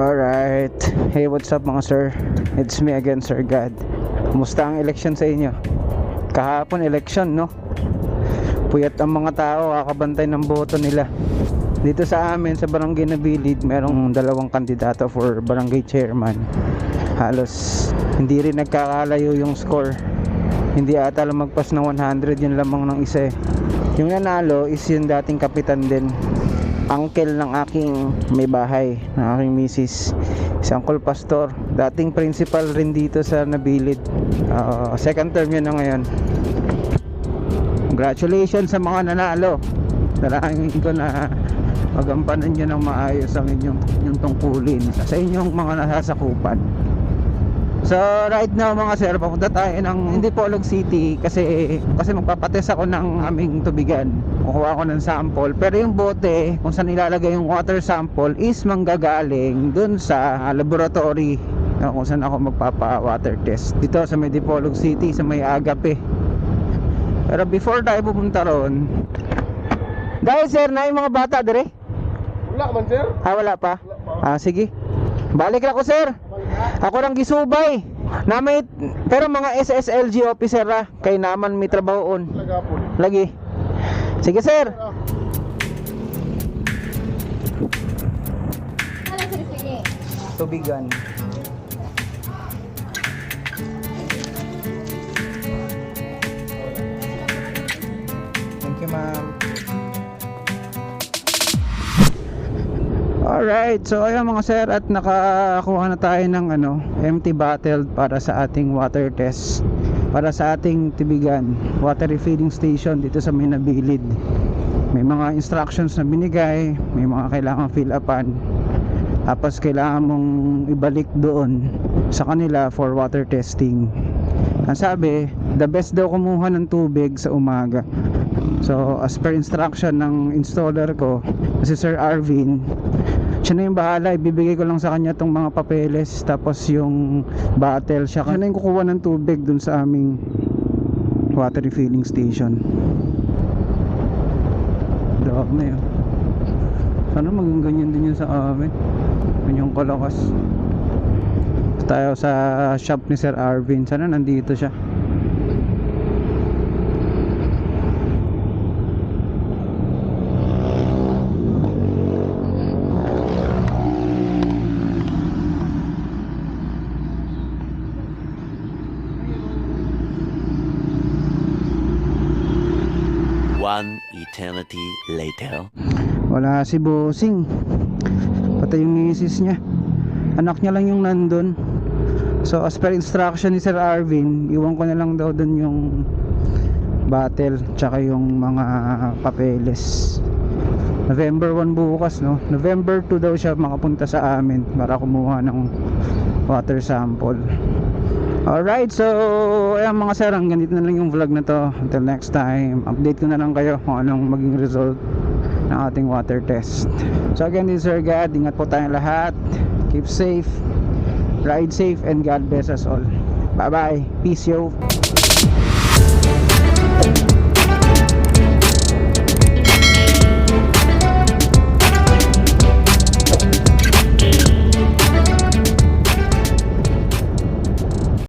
Alright. Hey, what's up mga sir? It's me again, Sir God. Kumusta ang election sa inyo? Kahapon election, no? Puyat ang mga tao, kakabantay ng boto nila. Dito sa amin, sa barangay na Bilid, merong dalawang kandidato for barangay chairman. Halos hindi rin nagkakalayo yung score. Hindi ata lumagpas ng 100 yun lamang ng isa eh. Yung nanalo is yung dating kapitan din uncle ng aking may bahay ng aking misis. Si Uncle Pastor. Dating principal rin dito sa Nabilid. Ah, second term yun na ngayon. Congratulations sa mga nanalo. Dalangin ko na magampanan nyo ng maayos ang inyong, inyong tungkulin sa inyong mga nasasakupan So right now mga sir, papunta tayo ng hindi Polog City kasi kasi magpapatest ako ng aming tubigan. Kukuha ako ng sample. Pero yung bote, kung saan ilalagay yung water sample is manggagaling dun sa laboratory na kung saan ako magpapa-water test. Dito sa may Dipolog City, sa may Agape. Pero before tayo pupunta ron, dahil sir, na yung mga bata dire? Wala man, sir? Ah, wala pa? Ah, sige. Balik ako sir. Ako lang gisubay. Na may, pero mga SSLG officer ra, kay naman may trabahoon. Talaga po. Lagi. Sige sir. Tubigan. Alright, so ayun mga sir at nakakuha na tayo ng ano, empty bottle para sa ating water test. Para sa ating tibigan water refilling station dito sa Minabilid may mga instructions na binigay may mga kailangan fill upan. Tapos kailangan mong ibalik doon sa kanila for water testing. Ang sabi the best daw kumuha ng tubig sa umaga. So as per instruction ng installer ko si Sir Arvin siya na yung bahala ibibigay ko lang sa kanya tong mga papeles tapos yung bottle siya, siya na yung kukuha ng tubig dun sa aming water refilling station. Dami yun sana maging ganyan din yun sa amin. Yun yung kalakas. Tayo sa shop ni Sir Arvin. Sana nandito siya One eternity later. wala si Bossing. Pati yung misis niya. Anak niya lang yung nandun. So as per instruction ni Sir Arvin iwan ko na lang daw dun yung battle tsaka yung mga papeles. November 1 bukas no? November 2 daw siya makapunta sa amin para kumuha ng water sample Alright, so ayan mga sir, hanggang dito na lang yung vlog na to. Until next time, update ko na lang kayo kung anong maging result ng ating water test. So again, this is Sir God. Ingat po tayong lahat. Keep safe, ride safe, and God bless us all. Bye-bye. Peace, yo.